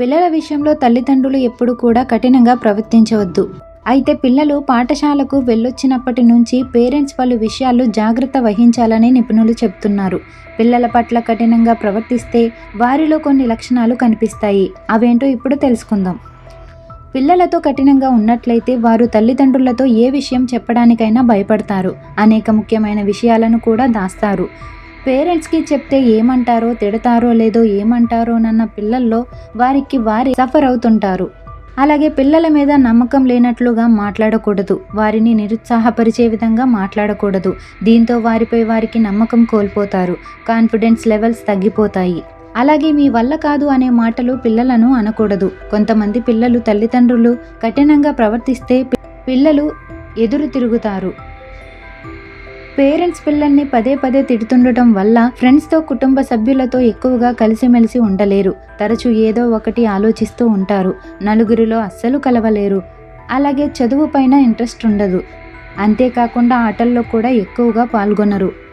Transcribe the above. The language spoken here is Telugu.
పిల్లల విషయంలో తల్లిదండ్రులు ఎప్పుడు కూడా కఠినంగా ప్రవర్తించవద్దు. అయితే పిల్లలు పాఠశాలకు వెళ్ళొచ్చినప్పటి నుంచి పేరెంట్స్ పలు విషయాలు జాగ్రత్త వహించాలని నిపుణులు చెప్తున్నారు. పిల్లల పట్ల కఠినంగా ప్రవర్తిస్తే వారిలో కొన్ని లక్షణాలు కనిపిస్తాయి. అవేంటో ఇప్పుడు తెలుసుకుందాం. పిల్లలతో కఠినంగా ఉన్నట్లయితే వారు తల్లిదండ్రులతో ఏ విషయం చెప్పడానికైనా భయపడతారు. అనేక ముఖ్యమైన విషయాలను కూడా దాస్తారు. పేరెంట్స్కి చెప్తే ఏమంటారో తిడతారో లేదో ఏమంటారోనన్న పిల్లల్లో వారికి వారి సఫర్ అవుతుంటారు. అలాగే పిల్లల మీద నమ్మకం లేనట్లుగా మాట్లాడకూడదు. వారిని నిరుత్సాహపరిచే విధంగా మాట్లాడకూడదు. దీంతో వారిపై వారికి నమ్మకం కోల్పోతారు. కాన్ఫిడెన్స్ లెవెల్స్ తగ్గిపోతాయి. అలాగే మీ వల్ల కాదు అనే మాటలు పిల్లలను అనకూడదు. కొంతమంది పిల్లలు తల్లిదండ్రులు కఠినంగా ప్రవర్తిస్తే పిల్లలు ఎదురు తిరుగుతారు. పేరెంట్స్ పిల్లల్ని పదే పదే తిడుతుండటం వల్ల ఫ్రెండ్స్తో కుటుంబ సభ్యులతో ఎక్కువగా కలిసిమెలిసి ఉండలేరు. తరచూ ఏదో ఒకటి ఆలోచిస్తూ ఉంటారు. నలుగురిలో అస్సలు కలవలేరు. అలాగే చదువు పైన ఇంట్రెస్ట్ ఉండదు. అంతేకాకుండా ఆటల్లో కూడా ఎక్కువగా పాల్గొనరు.